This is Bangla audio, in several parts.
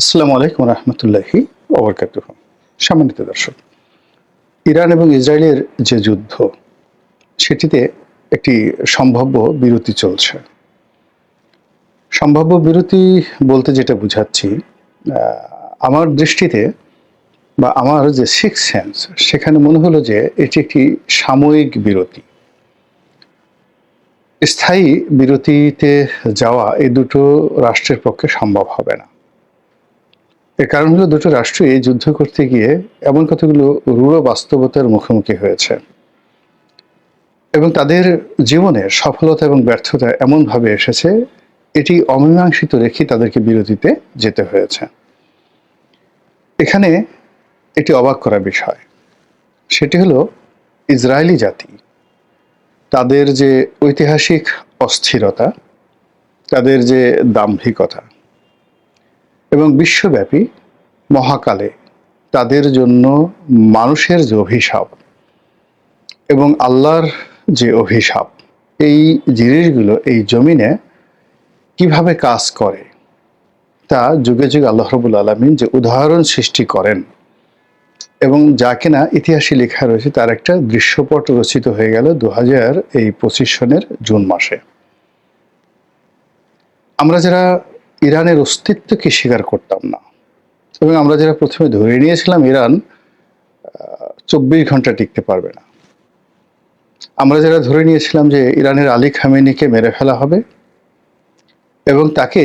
আসসালামু আলাইকুম রহমতুল্লাহি ওবরকাত সম্মানিত দর্শক, ইরান এবং ইসরায়েলের যে যুদ্ধ, সেটিতে একটি সম্ভাব্য বিরতি চলছে। সম্ভাব্য বিরতি বলতে যেটা বুঝাচ্ছি আমার দৃষ্টিতে বা আমার যে সিক্স সেন্স সেখানে মনে হলো যে এটি একটি সাময়িক বিরতি। স্থায়ী বিরতিতে যাওয়া এই দুটো রাষ্ট্রের পক্ষে সম্ভব হবে না। এর কারণ হলো দুটো রাষ্ট্রই যুদ্ধ করতে গিয়ে এমন কতগুলো রূঢ় বাস্তবতার মুখোমুখি হয়েছে। এবং তাদের জীবনে সফলতা এবং ব্যর্থতা এমনভাবে এসেছে, এটি অমীমাংসিত রেখে তাদেরকে বিরতিতে যেতে হয়েছে। এখানে এটি অবাক করা বিষয়। সেটি হলো ইসরায়েলি জাতি। তাদের যে ঐতিহাসিক অস্থিরতা, তাদের যে দাম্ভিকতা এবং বিশ্বব্যাপী মহাকালে তাদের জন্য মানুষের যে অভিশাপ এবং আল্লাহর যে অভিশাপ, এই জিনিসগুলো এই জমিনে কীভাবে কাজ করে, তা যুগে যুগে আল্লাহ রবুল আলমিন যে উদাহরণ সৃষ্টি করেন এবং যা কিনা ইতিহাসে লেখা রয়েছে তার একটা দৃশ্যপট রচিত হয়ে গেল দু হাজার এই পঁচিশ সনের জুন মাসে। আমরা যারা ইরানের অস্তিত্বকে স্বীকার করতাম না। এবং আমরা যেটা প্রথমে ধরে নিয়েছিলাম, ইরান চব্বিশ ঘণ্টা টিকতে পারবে না। আমরা যারা ধরে নিয়েছিলাম যে ইরানের আলী খামেনিকে মেরে ফেলা হবে এবং তাকে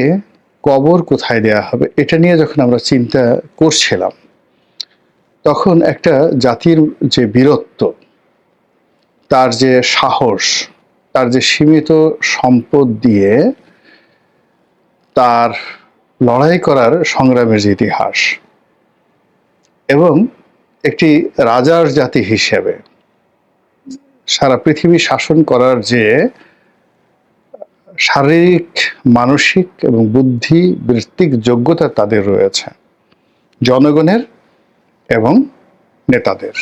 কবর কোথায় দেয়া হবে, এটা নিয়ে যখন আমরা চিন্তা করছিলাম, তখন একটা জাতির যে বীরত্ব, তার যে সাহস, তার যে সীমিত সম্পদ দিয়ে তার লড়াই করার সংগ্রামের যে ইতিহাস এবং একটি রাজার জাতি হিসেবে সারা পৃথিবী শাসন করার যে শারীরিক, মানসিক এবং বুদ্ধি বৃত্তিক যোগ্যতা তাদের রয়েছে, জনগণের এবং নেতাদের।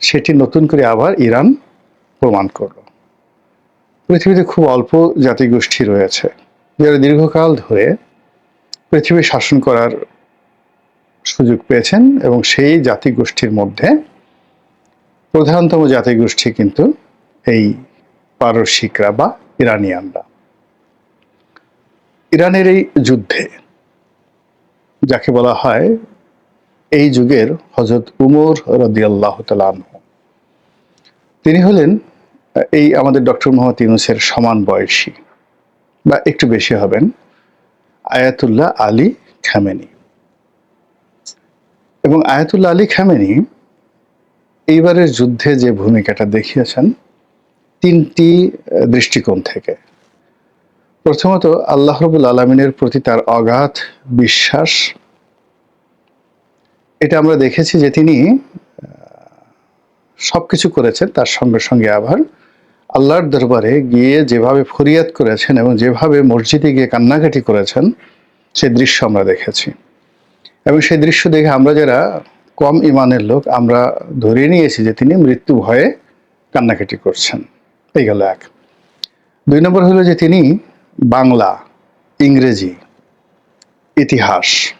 সেটি নতুন করে আবার ইরান প্রমাণ করল। পৃথিবীতে খুব অল্প জাতিগোষ্ঠী রয়েছে। যারা দীর্ঘকাল ধরে পৃথিবী শাসন করার সুযোগ পেয়েছেন এবং সেই জাতিগোষ্ঠীর মধ্যে প্রধানতম জাতিগোষ্ঠী কিন্তু এই পারসিকরা বা ইরানিয়ানরা। ইরানের এই যুদ্ধে যাকে বলা হয় এই যুগের হজরত উমর রদিয়াল্লাহ তালানহ তিনি হলেন এই আমাদের ডক্টর মোহাম্মদ ইউনুসের সমান বয়সী। বা একটু বেশি হবেন, আয়াতুল্লাহ আলী খামেনি। এবং আয়াতুল্লাহ আলী খামেনি, এইবারের যুদ্ধে যে ভূমিকাটা দেখিয়েছেন, তিনটি দৃষ্টিকোণ থেকে। প্রথমত, আল্লাহ রবুল আলমিনের প্রতি তার অগাধ বিশ্বাস। এটা আমরা দেখেছি যে তিনি সব কিছু করেছেন তার সঙ্গে সঙ্গে আবার আল্লাহর দরবারে গিয়ে যেভাবে ফরিয়াদ করেছেন এবং যেভাবে মসজিদে গিয়ে কান্নাকাটি করেছেন সেই দৃশ্য আমরা দেখেছি। এবং সেই দৃশ্য দেখে আমরা যারা কম ইমানের লোক, আমরা ধরে নিয়েছি যে তিনি মৃত্যু ভয়ে কান্নাকাটি করছেন। এই গেল এক। দুই নম্বর হলো যে তিনি বাংলা, ইংরেজি, ইতিহাস।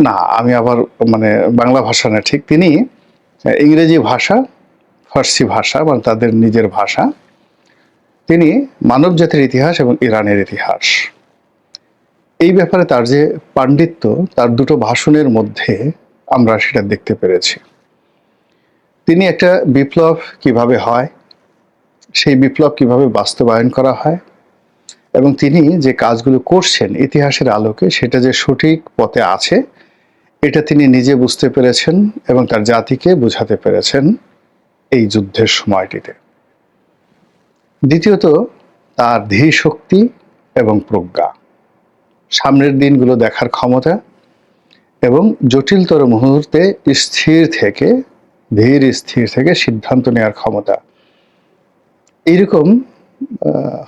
না, আমি আবার মানে বাংলা ভাষা না, ঠিক তিনি ইংরেজি ভাষা ফার্সি ভাষা মানে তাদের নিজের ভাষা। তিনি মানব জাতির ইতিহাস এবং ইরানের ইতিহাস। এই ব্যাপারে তার যে পাণ্ডিত্য, তার দুটো ভাষণের মধ্যে আমরা সেটা দেখতে পেরেছি। তিনি একটা বিপ্লব কীভাবে হয়, সেই বিপ্লব কীভাবে বাস্তবায়ন করা হয় এবং তিনি যে কাজগুলো করছেন ইতিহাসের আলোকে, সেটা যে সঠিক পথে আছে, এটা তিনি নিজে বুঝতে পেরেছেন এবং তার জাতিকে বোঝাতে পেরেছেন। এই যুদ্ধের সময়টিতে। দ্বিতীয়ত, তার ধীর শক্তি এবং প্রজ্ঞা। সামনের দিনগুলো দেখার ক্ষমতা এবং জটিলতর মুহূর্তে স্থির থেকে, ধীর স্থির থেকে সিদ্ধান্ত নেওয়ার ক্ষমতা। এইরকম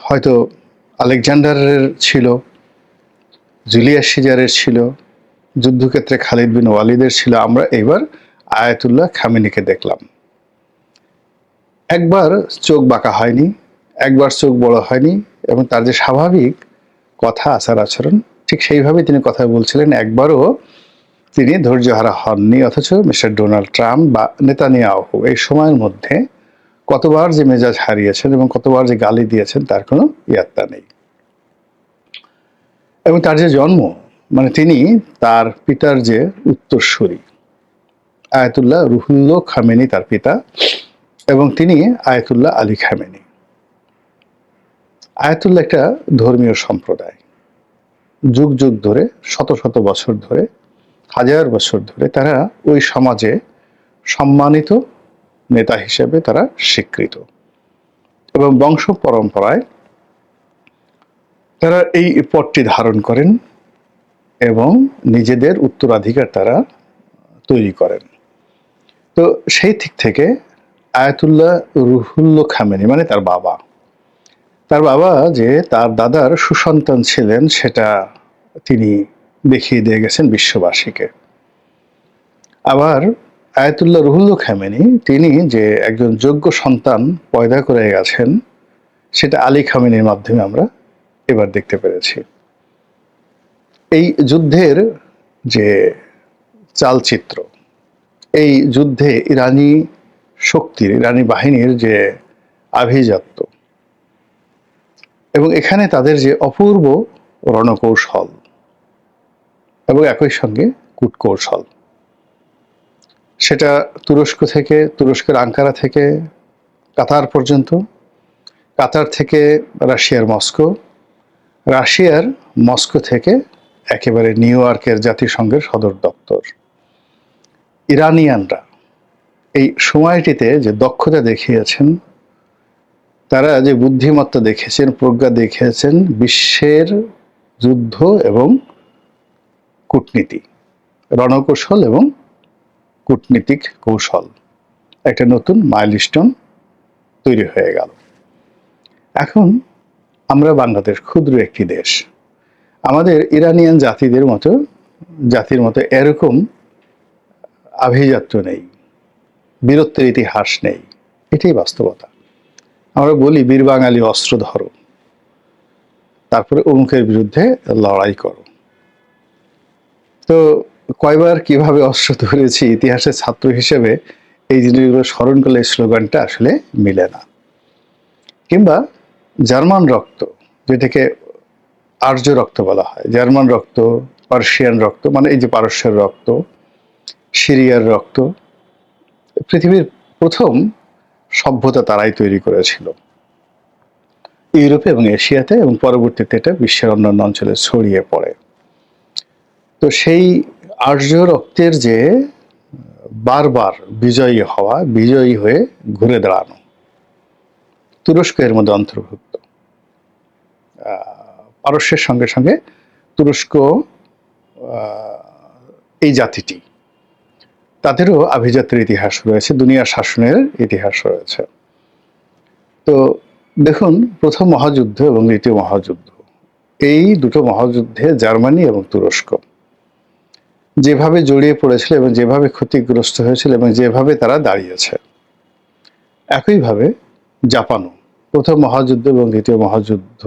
হয়তো আলেকজান্ডারের ছিল, জুলিয়াস সিজারের ছিল, যুদ্ধক্ষেত্রে খালিদ বিন ওয়ালিদের ছিল। আমরা এবার আয়াতুল্লাহ খামিনিকে দেখলাম। একবার চোখ বাঁকা হয়নি, একবার চোখ বড় হয়নি এবং তার যে স্বাভাবিক কথা, আচার আচরণ, ঠিক সেইভাবে তিনি কথা বলছিলেন। একবারও তিনি ধৈর্যহারা হননি, অথচ মিস্টার ডোনাল্ড ট্রাম্প বা নেতানিয়াহু এই সময়ের মধ্যে কতবার যে মেজাজ হারিয়েছেন এবং কতবার যে গালি দিয়েছেন, তার কোনো ইয়াত্তা নেই। এবং তার যে জন্ম মানে তিনি তার পিতার যে উত্তরসূরি, আয়াতুল্লাহ রুহুল্লো খামেনি তার পিতা এবং তিনি আয়াতুল্লাহ আলী খামেনি। আয়াতুল্লাহ একটা ধর্মীয় সম্প্রদায়। যুগ যুগ ধরে, শত শত বছর ধরে, হাজার বছর ধরে তারা ওই সমাজে সম্মানিত নেতা হিসেবে তারা স্বীকৃত। এবং বংশ পরম্পরায় তারা এই পদটি ধারণ করেন এবং নিজেদের উত্তরাধিকার তারা তৈরি করেন। তো সেই দিক থেকে আয়াতুল্লাহ রুহুল্ল খামেনি মানে তার বাবা। তার বাবা যে তার দাদার সুসন্তান ছিলেন, সেটা তিনি দেখিয়ে দিয়ে গেছেন বিশ্ববাসীকে। আবার আয়াতুল্লাহ রুহুল্ল খামেনি, তিনি যে একজন যোগ্য সন্তান পয়দা করে গেছেন, সেটা আলী খামেনির মাধ্যমে আমরা এবার দেখতে পেরেছি। এই যুদ্ধের যে চালচিত্র, এই যুদ্ধে ইরানি শক্তির, ইরানি বাহিনীর যে আভিজাত্য। এবং এখানে তাদের যে অপূর্ব রণকৌশল এবং একই সঙ্গে কূটকৌশল। সেটা তুরস্ক থেকে, তুরস্কের আঙ্কারা থেকে, কাতার পর্যন্ত, কাতার থেকে রাশিয়ার মস্কো রাশিয়ার মস্কো থেকে একেবারে নিউ ইয়র্কের জাতিসংঘের সদর দপ্তর। ইরানিয়ানরা এই সময়টিতে যে দক্ষতা দেখিয়েছেন, তারা যে বুদ্ধিমত্তা দেখেছেন, প্রজ্ঞা দেখিয়েছেন বিশ্বের যুদ্ধ এবং কূটনীতি, রণকৌশল এবং কূটনীতিক কৌশল। একটা নতুন মাইলস্টোন তৈরি হয়ে গেল। এখন আমরা বাংলাদেশ ক্ষুদ্র একটি দেশ। আমাদের ইরানিয়ান জাতিদের মতো, জাতির মতো এরকম আভিজাত্য নেই। বীরত্বের ইতিহাস নেই। এটাই বাস্তবতা। আমরা বলি, বীর বাঙালি অস্ত্র ধরো। তারপরে অমুকের বিরুদ্ধে লড়াই করো। তো কয়বার কীভাবে অস্ত্র ধরেছি ইতিহাসের ছাত্র হিসেবে, এই জিনিসগুলো স্মরণ করলে স্লোগানটা আসলে মিলে না। কিংবা জার্মান রক্ত, যেটাকে আর্য রক্ত বলা হয়, জার্মান রক্ত, পার্সিয়ান রক্ত মানে এই যে পারস্যের রক্ত, সিরিয়ার রক্ত পৃথিবীর প্রথম সভ্যতা তারাই তৈরি করেছিল। ইউরোপে এবং এশিয়াতে এবং পরবর্তীতে এটা বিশ্বের অন্যান্য অঞ্চলে ছড়িয়ে পড়ে। তো সেই আর্য রক্তের যে বারবার বিজয়ী হওয়া, বিজয়ী হয়ে ঘুরে দাঁড়ানো, তুরস্ক এর মধ্যে অন্তর্ভুক্ত। পারস্যের সঙ্গে সঙ্গে তুরস্ক এই জাতিটি তাদেরও আভিজাতের ইতিহাস রয়েছে দুনিয়ার শাসনের ইতিহাস রয়েছে। তো দেখুন, প্রথম মহাযুদ্ধ এবং দ্বিতীয় মহাযুদ্ধ। এই দুটো মহাযুদ্ধে জার্মানি এবং তুরস্ক যেভাবে জড়িয়ে পড়েছিল এবং যেভাবে ক্ষতিগ্রস্ত হয়েছিল এবং যেভাবে তারা দাঁড়িয়েছে, একইভাবে জাপানও প্রথম মহাযুদ্ধ এবং দ্বিতীয় মহাযুদ্ধ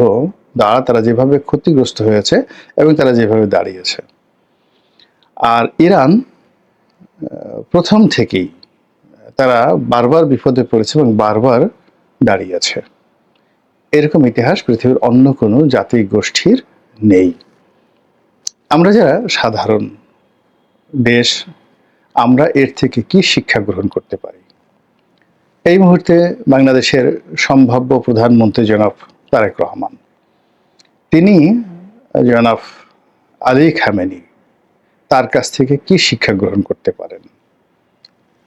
দ্বারা তারা যেভাবে ক্ষতিগ্রস্ত হয়েছে এবং তারা যেভাবে দাঁড়িয়েছে। আর ইরান প্রথম থেকেই তারা বারবার বিপদে পড়েছে এবং বারবার দাঁড়িয়েছে এরকম ইতিহাস পৃথিবীর অন্য কোনো জাতি গোষ্ঠীর নেই। আমরা যারা সাধারণ দেশ, আমরা এর থেকে কি শিক্ষা গ্রহণ করতে পারি? এই মুহূর্তে বাংলাদেশের সম্ভাব্য প্রধানমন্ত্রী জনাব তারেক রহমান। তিনি জনাব আলী খামেনি তার কাছ থেকে কি শিক্ষা গ্রহণ করতে পারেন?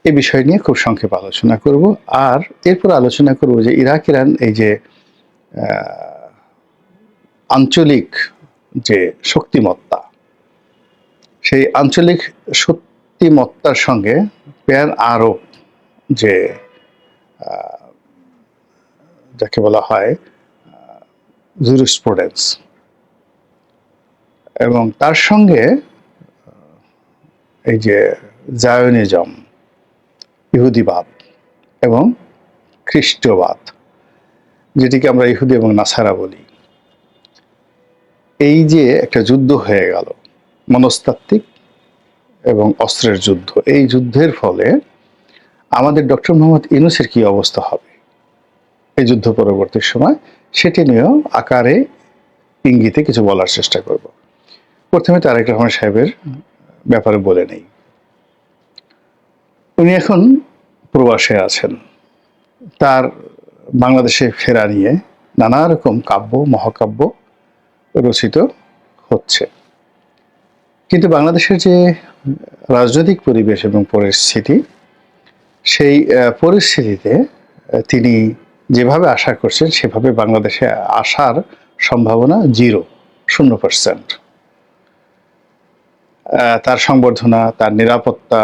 এ বিষয় নিয়ে খুব সংক্ষেপ আলোচনা করব। আর এরপর আলোচনা করব যে ইরাক ইরান এই যে আঞ্চলিক যে শক্তিমত্তা, সেই আঞ্চলিক শক্তিমত্তার সঙ্গে প্যান আরব যে যাকে বলা হয় জুরিসপ্রুডেন্স এবং তার সঙ্গে এই যে জায়নিজম, ইহুদিবাদ এবং খ্রিস্টবাদ, যেটিকে আমরা ইহুদি এবং নাসারা বলি। এই যে একটা যুদ্ধ হয়ে গেল, মনস্তাত্ত্বিক এবং অস্ত্রের যুদ্ধ, এই যুদ্ধের ফলে আমাদের ডক্টর মোহাম্মদ ইউনুসের কি অবস্থা হবে? এই যুদ্ধ পরবর্তী সময় সেটি নিয়েও আকারে ইঙ্গিতে কিছু বলার চেষ্টা করব। প্রথমে তারেক রহমান সাহেবের ব্যাপারে বলে নেই। উনি এখন প্রবাসে আছেন। তার বাংলাদেশে ফেরা নিয়ে নানা রকম কাব্য, মহাকাব্য রচিত হচ্ছে। কিন্তু বাংলাদেশের যে রাজনৈতিক পরিবেশ এবং পরিস্থিতি, সেই পরিস্থিতিতে তিনি যেভাবে আশা করছেন, সেভাবে বাংলাদেশে আসার সম্ভাবনা জিরো, শূন্য পার্সেন্ট তার সংবর্ধনা, তার নিরাপত্তা,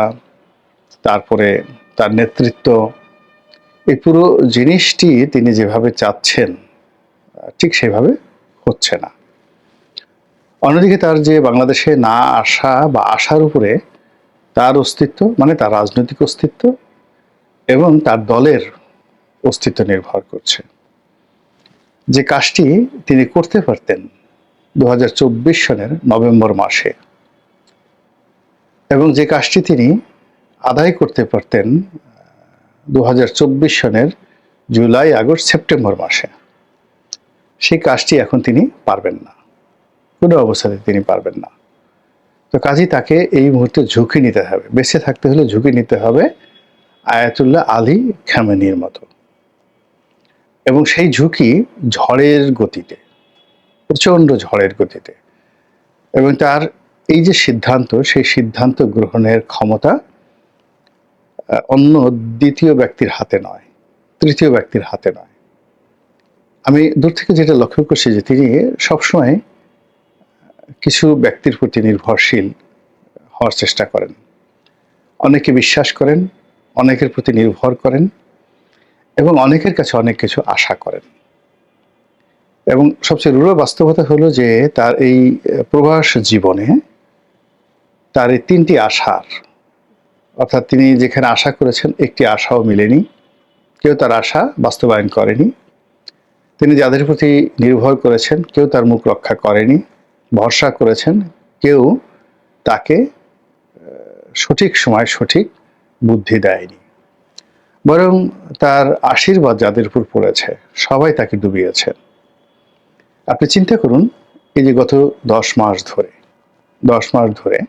তারপরে তার নেতৃত্ব, এই পুরো জিনিসটি তিনি যেভাবে চাচ্ছেন ঠিক সেভাবে হচ্ছে না। অন্যদিকে তার যে বাংলাদেশে না আসা বা আসার উপরে তার অস্তিত্ব মানে তার রাজনৈতিক অস্তিত্ব এবং তার দলের অস্তিত্ব নির্ভর করছে। যে কাজটি তিনি করতে পারতেন দু হাজার চব্বিশ সনের নভেম্বর মাসে এবং যে কাজটি তিনি আদায় করতে পারতেন দু হাজার চব্বিশ সনের জুলাই, আগস্ট, সেপ্টেম্বর মাসে, সেই কাজটি এখন তিনি পারবেন না। কোনো অবস্থাতে তিনি পারবেন না। তো কাজী তাকে এই মুহূর্তে ঝুঁকি নিতে হবে। বেঁচে থাকতে হলে ঝুঁকি নিতে হবে আয়াতুল্লাহ আলী খামেনির মতো। এবং সেই ঝুঁকি ঝড়ের গতিতে, প্রচণ্ড ঝড়ের গতিতে এবং তার এই যে সিদ্ধান্ত, সেই সিদ্ধান্ত গ্রহণের ক্ষমতা অন্য দ্বিতীয় ব্যক্তির হাতে নয়, তৃতীয় ব্যক্তির হাতে নয়। আমি দূর থেকে যেটা লক্ষ্য করছি যে তিনি সবসময় কিছু ব্যক্তির প্রতি নির্ভরশীল হওয়ার চেষ্টা করেন। অনেকে বিশ্বাস করেন, অনেকের প্রতি নির্ভর করেন এবং অনেকের কাছে অনেক কিছু আশা করেন। এবং সবচেয়ে রূঢ় বাস্তবতা হলো যে তার এই প্রবাস জীবনে তার এই তিনটি আশার। অর্থাৎ তিনি যেখানে আশা করেছেন, একটি আশাও মিলেনি। কেউ তার আশা বাস্তবায়ন করেনি। তিনি যাদের প্রতি নির্ভর করেছেন, কেউ তার মুখ রক্ষা করেনি, ভরসা করেছেন, কেউ তাকে সঠিক সময় সঠিক বুদ্ধি দেয়নি। বরং তার আশীর্বাদ যাদের উপর পড়েছে, সবাই তাকে ডুবিয়েছেন। আপনি চিন্তা করুন, এই যে গত দশ মাস ধরে, দশ মাস ধরে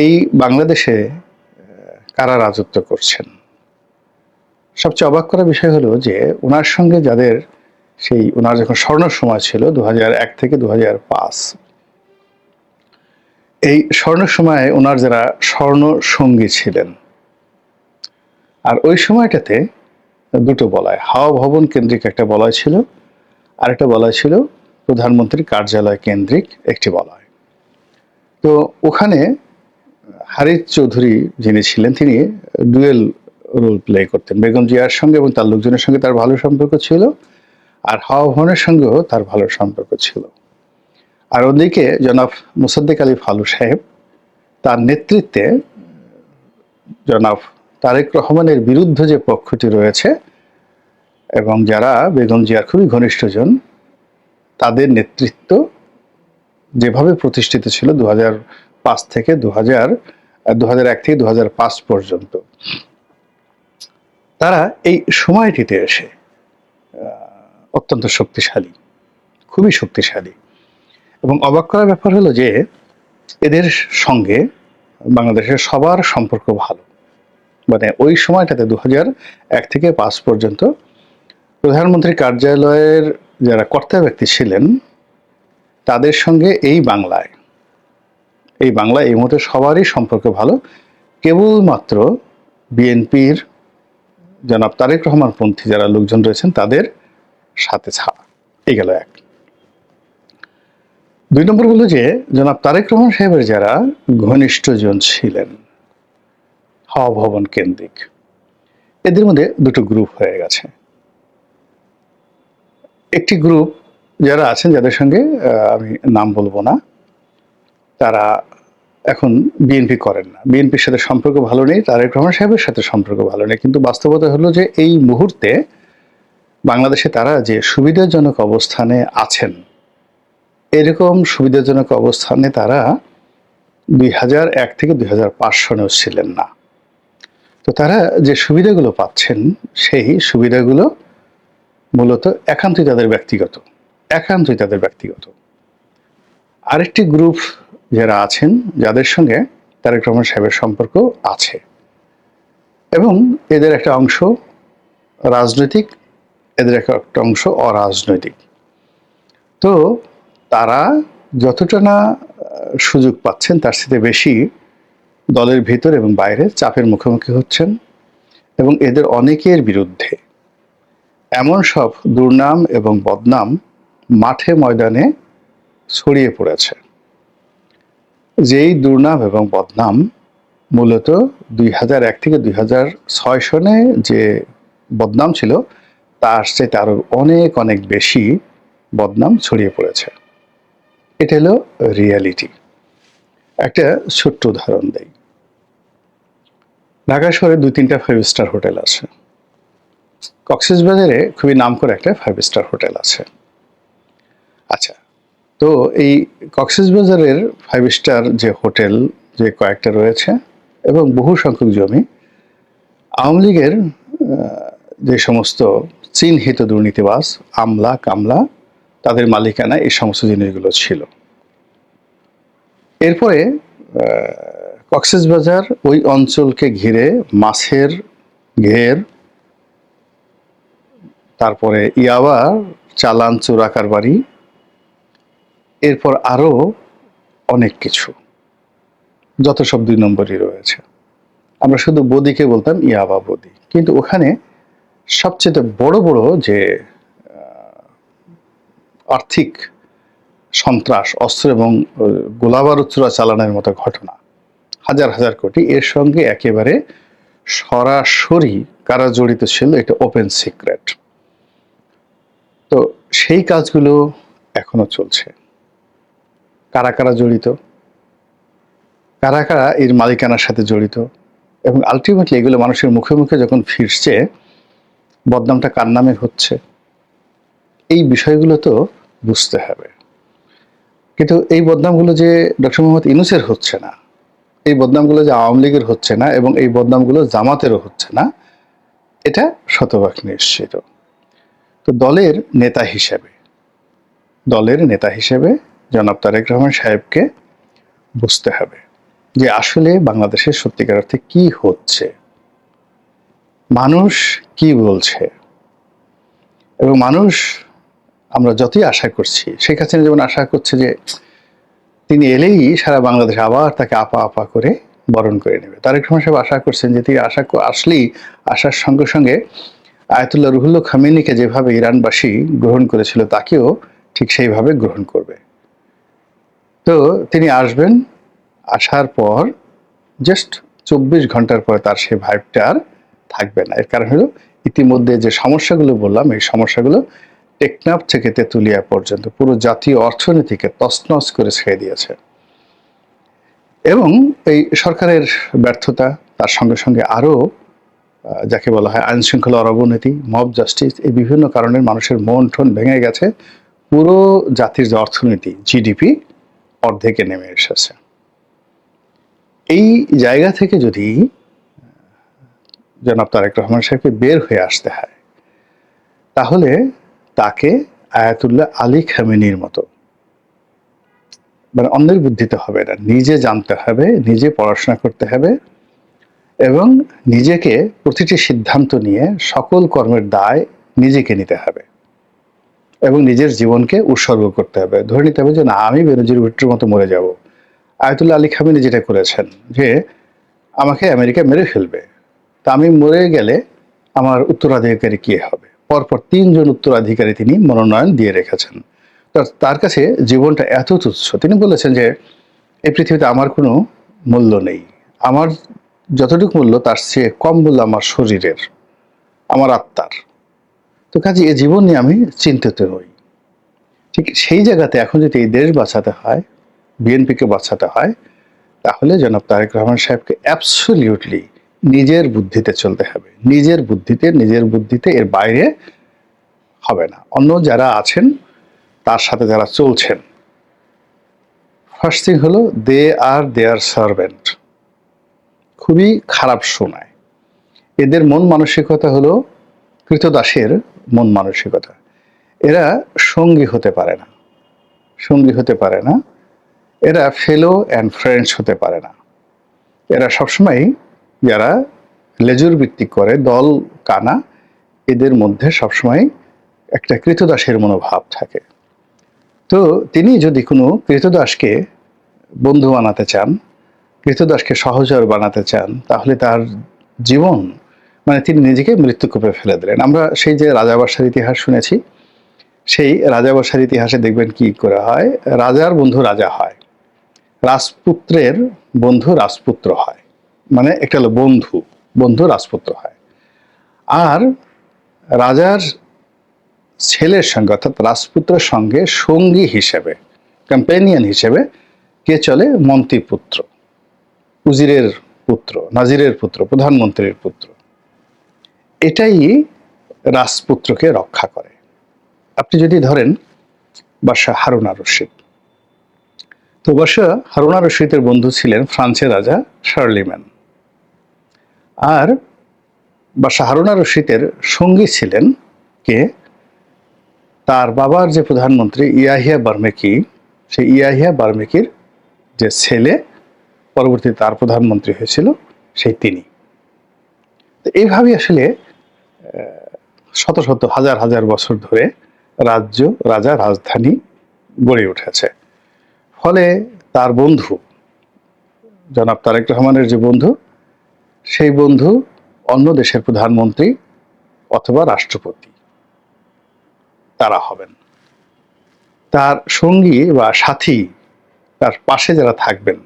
এই বাংলাদেশে কারা রাজত্ব করছেন? সবচেয়ে অবাক করা বিষয় হলো যে ওনার সঙ্গে যাদের সেই ওনার যখন স্বর্ণ সময় ছিল দু এক থেকে দু এই স্বর্ণ সময়ে ওনার যারা স্বর্ণ সঙ্গী ছিলেন, আর ওই সময়টাতে দুটো বলয় হাওয়া ভবন কেন্দ্রিক একটা বলয় ছিল, আর একটা বলয় ছিল প্রধানমন্ত্রীর কার্যালয় কেন্দ্রিক একটি বলয়। তো ওখানে হারিস চৌধুরী যিনি ছিলেন, তিনি ডুয়েল রোল প্লে করতেন। বেগম জিয়ার সঙ্গে এবং তার লোকজনের সঙ্গে তার ভালো সম্পর্ক ছিল আর হাওয়া ভবনের সঙ্গেও তার ভালো সম্পর্ক ছিল। আর ওদিকে জনাব মুসাদ্দিক আলী ফালু সাহেব, তার নেতৃত্বে জনাব তারেক রহমানের বিরুদ্ধে যে পক্ষটি রয়েছে এবং যারা বেগম জিয়ার খুবই ঘনিষ্ঠজন, তাদের নেতৃত্ব যেভাবে প্রতিষ্ঠিত ছিল দু পাঁচ থেকে দু হাজার দু হাজার এক থেকে দু হাজার পাঁচ পর্যন্ত। তারা এই সময়টিতে এসে অত্যন্ত শক্তিশালী, খুবই শক্তিশালী। এবং অবাক করার ব্যাপার হলো যে, এদের সঙ্গে বাংলাদেশের সবার সম্পর্ক ভালো। মানে ওই সময়টাতে দু এক থেকে পাঁচ পর্যন্ত প্রধানমন্ত্রী কার্যালয়ের যারা কর্তা ব্যক্তি ছিলেন, তাদের সঙ্গে এই বাংলায় এই বাংলায় এই মুহূর্তে সবারই সম্পর্ক ভালো। কেবলমাত্র বিএনপির জনাব তারেক রহমান পন্থী যারা লোকজন রয়েছেন, তাদের সাথে ছাড়া। এই গেল এক। দুই নম্বর হলো যে, জনাব তারেক রহমান সাহেবের যারা ঘনিষ্ঠজন ছিলেন হাওয়া ভবন কেন্দ্রিক, এদের মধ্যে দুটো গ্রুপ হয়ে গেছে। একটি গ্রুপ যারা আছেন, যাদের সঙ্গে আমি নাম বলব না তারা এখন বিএনপি করেন না। বিএনপির সাথে সম্পর্ক ভালো নেই, তারেক রহমান সাহেবের সাথে সম্পর্ক ভালো নেই। কিন্তু বাস্তবতা হলো যে এই মুহূর্তে বাংলাদেশে তারা যে সুবিধাজনক অবস্থানে আছেন, এরকম সুবিধাজনক অবস্থানে তারা দুই হাজার এক থেকে দুই হাজার পাঁচ সনেও ছিলেন না। তো তারা যে সুবিধাগুলো পাচ্ছেন, সেই সুবিধাগুলো মূলত একান্তই তাদের ব্যক্তিগত, একান্তই তাদের ব্যক্তিগত। আরেকটি গ্রুপ যারা আছেন, যাদের সঙ্গে তারেক রহমান সাহেবের সম্পর্ক আছে। এবং এদের একটা অংশ রাজনৈতিক, এদের একটা অংশ অরাজনৈতিক। তো তারা যতটা না সুযোগ পাচ্ছেন, তার সাথে বেশি দলের ভিতর এবং বাইরে চাপের মুখোমুখি হচ্ছেন এবং এদের অনেকের বিরুদ্ধে এমন সব দুর্নাম এবং বদনাম মাঠে ময়দানে ছড়িয়ে পড়েছে। যেই দুর্নাম এবং বদনাম মূলত দুই হাজার এক থেকে দুই হাজার ছয় সনে যে বদনাম ছিল, তার চাইতে আরও অনেক অনেক বেশি বদনাম ছড়িয়ে পড়েছে। এটা হলো রিয়ালিটি। একটা ছোট্ট উদাহরণ দেই। ঢাকা শহরে দুই তিনটা ফাইভ স্টার হোটেল আছে। কক্সেস বাজারে খুবই নাম করে একটা ফাইভ স্টার হোটেল আছে। আচ্ছা তো এই কক্সেস বাজারের ফাইভ স্টার যে হোটেল যে কয়েকটা রয়েছে এবং বহু সংখ্যক জমি, আওয়ামী লীগের যে সমস্ত চিহ্নিত দুর্নীতিবাস আমলা, কামলা, তাদের মালিকানা এই সমস্ত জিনিসগুলো ছিল। এরপরে কক্সেস বাজার ওই অঞ্চলকে ঘিরে মাছের ঘের, তারপরে ইয়াবা, চালান চোরা কারবারি এরপর আরও অনেক কিছু। যত সব দুই নম্বরই রয়েছে। আমরা শুধু বদিকে বলতাম ইয়াবা বদি। কিন্তু ওখানে সবচেয়ে বড় বড় যে আর্থিক সন্ত্রাস অস্ত্র এবং আহ, গোলাবারুদ চোরা চালানোর মতো ঘটনা হাজার হাজার কোটি এর সঙ্গে একেবারে সরাসরি কারা জড়িত ছিল এটা ওপেন সিক্রেট তো সেই কাজগুলো এখনও চলছে। কারা কারা জড়িত? কারা কারা এর মালিকানার সাথে জড়িত? এবং আলটিমেটলি এগুলো মানুষের মুখে মুখে যখন ফিরছে, বদনামটা কার নামে হচ্ছে? এই বিষয়গুলো তো বুঝতে হবে। কিন্তু এই বদনামগুলো যে ডক্টর মোহাম্মদ ইনুসের হচ্ছে না, এই বদনামগুলো যে আওয়ামী লীগের হচ্ছে না, এবং এই বদনামগুলো জামাতেরও হচ্ছে না, এটা শতভাগ নিশ্চিত। তো দলের নেতা হিসেবে, দলের নেতা হিসেবে জনাব তারেক রহমান সাহেবকে বুঝতে হবে যে আসলে বাংলাদেশের সত্যিকার অর্থে কি হচ্ছে। মানুষ কি বলছে? এবং মানুষ, আমরা যতই আশা করছি, শেখ হাসিনা যেমন আশা করছে যে তিনি এলেই সারা বাংলাদেশ আবার তাকে আপা আপা করে বরণ করে নেবে। তারেক রহমান সাহেব আশা করছেন যে তিনি আশা আসলেই আসার সঙ্গে সঙ্গে আয়তুল্লাহ রুহুল্লাহ খামেনিকে যেভাবে ইরানবাসী গ্রহণ করেছিল, তাকেও ঠিক সেইভাবে গ্রহণ করবে। তো তিনি আসবেন, আসার পর জাস্ট চব্বিশ ঘণ্টার পরে তার সেই ভাইবটা আর থাকবে না। এর কারণ হলো ইতিমধ্যে যে সমস্যাগুলো বললাম, এই সমস্যাগুলো টেকনাফ থেকে তেঁতুলিয়া পর্যন্ত পুরো জাতীয় অর্থনীতিকে তছনছ করে ছেড়ে দিয়েছে। এবং এই সরকারের ব্যর্থতা, তার সঙ্গে সঙ্গে আরও যাকে বলা হয় আইন শৃঙ্খলার অবনতি মব জাস্টিস এই বিভিন্ন কারণে মানুষের মন ঠন ভেঙে গেছে। পুরো জাতির যে অর্থনীতি জিডিপি অর্ধেকে নেমে এসেছে। এই জায়গা থেকে যদি জনাব তারেক রহমান সাহেবকে বের হয়ে আসতে হয়, তাহলে তাকে আয়াতুল্লাহ আলী খামেনির মতো মানে অন্যের বুদ্ধিতে হবে না, নিজে জানতে হবে, নিজে পড়াশোনা করতে হবে এবং নিজেকে প্রতিটি সিদ্ধান্ত নিয়ে সকল কর্মের দায় নিজেকে নিতে হবে। এবং নিজের জীবনকে উৎসর্গ করতে হবে। ধরে নিতে হবে যে, না, আমি বেনজির ভুট্টোর মতো মরে যাব। আয়তুল্লা আলী খামিনি যেটা করেছেন যে, আমাকে আমেরিকা মেরে ফেলবে। তা আমি মরে গেলে আমার উত্তরাধিকারী কে হবে? পরপর তিনজন উত্তরাধিকারী তিনি মনোনয়ন দিয়ে রেখেছেন। তার কাছে জীবনটা এত তুচ্ছ। তিনি বলেছেন যে, এই পৃথিবীতে আমার কোনো মূল্য নেই। আমার যতটুকু মূল্য, তার চেয়ে কম মূল্য আমার শরীরের, আমার আত্মার। তো কাজে এ জীবন নিয়ে আমি চিন্তিত নই ঠিক সেই জায়গাতে এখন যদি এই দেশ বাঁচাতে হয়, বিএনপিকে বাঁচাতে হয়, তাহলে জনাব তারেক রহমান সাহেবকে অ্যাবসলিউটলি নিজের বুদ্ধিতে চলতে হবে। নিজের বুদ্ধিতে নিজের বুদ্ধিতে এর বাইরে হবে না। অন্য যারা আছেন, তার সাথে যারা চলছেন ফার্স্ট থিং হলো দে আর দেয়ার সার্ভেন্ট খুবই খারাপ শোনায় এদের মন মানসিকতা হলো কৃতদাসের মন মানসিকতা। এরা সঙ্গী হতে পারে না। সঙ্গী হতে পারে না। এরা ফেলো অ্যান্ড ফ্রেন্ডস হতে পারে না। এরা সবসময় যারা লেজুর ভিত্তিক করে দল কানা, এদের মধ্যে সবসময় একটা কৃতদাসের মনোভাব থাকে। তো তিনি যদি কোনো কৃতদাসকে বন্ধু বানাতে চান, কৃতদাসকে সহজর বানাতে চান, তাহলে তার জীবন মানে তিনি নিজেকে মৃত্যুকূপে ফেলে দিলেন। আমরা সেই যে রাজাবাসার ইতিহাস শুনেছি, সেই রাজাবাসার ইতিহাসে দেখবেন কি করা হয়, রাজার বন্ধু রাজা হয়, রাজপুত্রের বন্ধু রাজপুত্র হয় মানে একটা হলো বন্ধু বন্ধু রাজপুত্র হয়। আর রাজার ছেলের সঙ্গে অর্থাৎ রাজপুত্রের সঙ্গে সঙ্গী হিসেবে কম্পেনিয়ন হিসেবে কে চলে? মন্ত্রীপুত্র, উজিরের পুত্র, নাজিরের পুত্র, প্রধানমন্ত্রীর পুত্র। এটাই রাজপুত্রকে রক্ষা করে। আপনি যদি ধরেন বাদশাহ হারুনা রশিদ। তো বাদশাহ হারুনা রশিদের বন্ধু ছিলেন ফ্রান্সের রাজা শার্লিম্যান। আর বাদশাহ হারুনা রশিদের সঙ্গী ছিলেন কে? তার বাবার যে প্রধানমন্ত্রী ইয়াহিয়া বার্মেকি, সেই ইয়াহিয়া বার্মেকির যে ছেলে পরবর্তী তার প্রধানমন্ত্রী হয়েছিল, সেই তিনি। এইভাবে আসলে শত শত হাজার হাজার বছর ধরে রাজ্য, রাজা, রাজধানী গড়ে উঠেছে। ফলে তার বন্ধু, জনাব তারেক রহমানের যে বন্ধু, সেই বন্ধু অন্য দেশের প্রধানমন্ত্রী অথবা রাষ্ট্রপতি তারা হবেন। তার সঙ্গী বা সাথী তার পাশে যারা থাকবেন,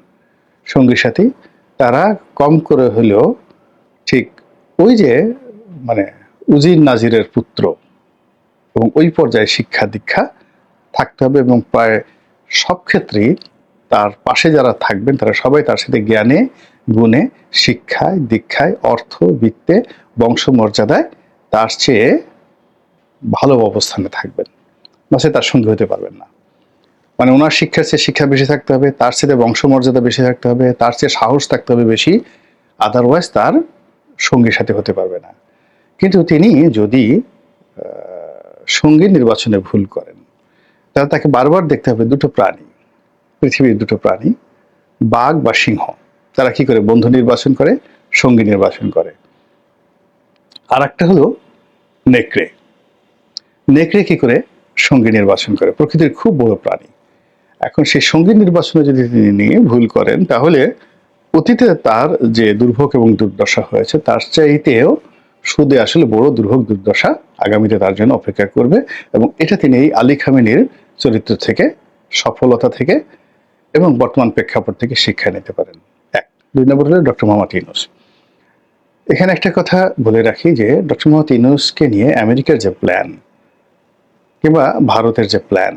সঙ্গী সাথী, তারা কম করে হলেও ঠিক ওই যে মানে উজির নাজিরের পুত্র। এবং ওই পর্যায়ে শিক্ষা দীক্ষা থাকতে হবে এবং প্রায় সব ক্ষেত্রেই তার পাশে যারা থাকবেন, তারা সবাই তার সাথে জ্ঞানে, গুণে, শিক্ষায়, দীক্ষায়, অর্থ, বিত্তে, বংশমর্যাদায় তার চেয়ে ভালো অবস্থানে থাকবেন। সে তার সঙ্গী হতে পারবেন না। মানে ওনার শিক্ষার চেয়ে শিক্ষা বেশি থাকতে হবে, তার চেয়ে বংশমর্যাদা বেশি থাকতে হবে, তার চেয়ে সাহস থাকতে হবে বেশি আদারওয়াইজ তার সঙ্গীর সাথে হতে পারবে না। কিন্তু তিনি যদি সঙ্গী নির্বাচনে ভুল করেন, তাহলে তাকে বারবার দেখতে হবে দুটো প্রাণী, পৃথিবীর দুটো প্রাণী, বাঘ বা সিংহ। তারা কি করে? বন্ধু নির্বাচন করে, সঙ্গী নির্বাচন করে। আর একটা হলো নেকড়ে। নেকড়ে কি করে? সঙ্গী নির্বাচন করে। প্রকৃতির খুব বড় প্রাণী। এখন সেই সঙ্গী নির্বাচনে যদি তিনি নিয়ে ভুল করেন, তাহলে অতীতে তার যে দুর্ভোগ এবং দুর্দশা হয়েছে, তার চাইতেও সুদে আসলে বড় দুর্ভোগ দুর্দশা আগামীতে তার জন্য অপেক্ষা করবে এবং এটা তিনি এই আলী খামেনির চরিত্র থেকে, সফলতা থেকে এবং বর্তমান প্রেক্ষাপট থেকে শিক্ষা নিতে পারেন। এক। দুই নম্বর হলো ডক্টর মোহাম্মদ ইউনুস। এখানে একটা কথা বলে রাখি যে ডক্টর মোহাম্মদ ইউনুসকে নিয়ে আমেরিকার যে প্ল্যান কিংবা ভারতের যে প্ল্যান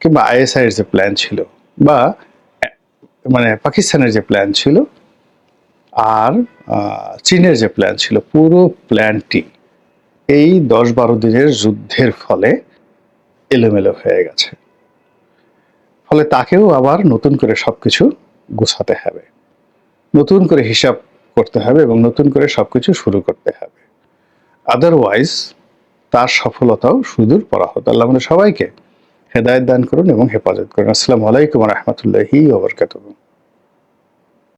কিংবা আইএসআই এর যে প্ল্যান ছিল বা মানে পাকিস্তানের যে প্ল্যান ছিল আর চীনের যে প্ল্যান ছিল, পুরো প্ল্যানটি এই দশ বারো দিনের যুদ্ধের ফলে এলোমেলো হয়ে গেছে। ফলে তাকেও আবার নতুন করে সব কিছু গোছাতে হবে। নতুন করে হিসাব করতে হবে এবং নতুন করে সব কিছু শুরু করতে হবে। আদারওয়াইজ তার সফলতাও সুদূর পরাহত। আল্লাহ আমাদের সবাইকে হেদায়ত দান করুন এবং হেফাজত করুন। আসসালামু আলাইকুম রহমতুল্লাহি ওবরকাতুহ